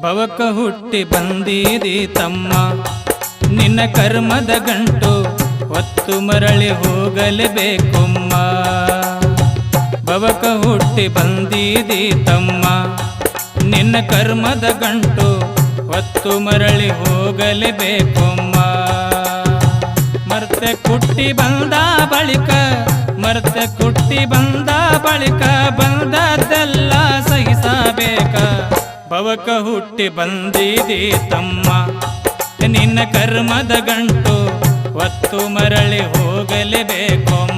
ಭವಕ ಹುಟ್ಟಿ ಬಂದೀರಿ ತಮ್ಮ. ನಿನ್ನ ಕರ್ಮದ ಗಂಟು ಹೊತ್ತು ಮರಳಿ ಹೋಗಲೇಬೇಕುಮ್ಮ. ಭವಕ ಹುಟ್ಟಿ ಬಂದೀರಿ ತಮ್ಮ. ನಿನ್ನ ಕರ್ಮದ ಗಂಟು ಹೊತ್ತು ಮರಳಿ ಹೋಗಲೇಬೇಕುಮ್ಮ. ಮರ್ತೆ ಕುಟ್ಟಿ ಬಂದ ಬಳಿಕ, ಮರ್ತೆ ಕುಟ್ಟಿ ಬಂದ ಬಳಿಕ ಬಂದದ್ದೆಲ್ಲ ಸಹಿಸಬೇಕ. ಭವಕ ಹುಟ್ಟಿ ಬಂದಿದೆ ತಮ್ಮ. ನಿನ್ನ ಕರ್ಮದ ಗಂಟು ಒತ್ತು ಮರಳಿ ಹೋಗಲೇಬೇಕೊಮ್ಮ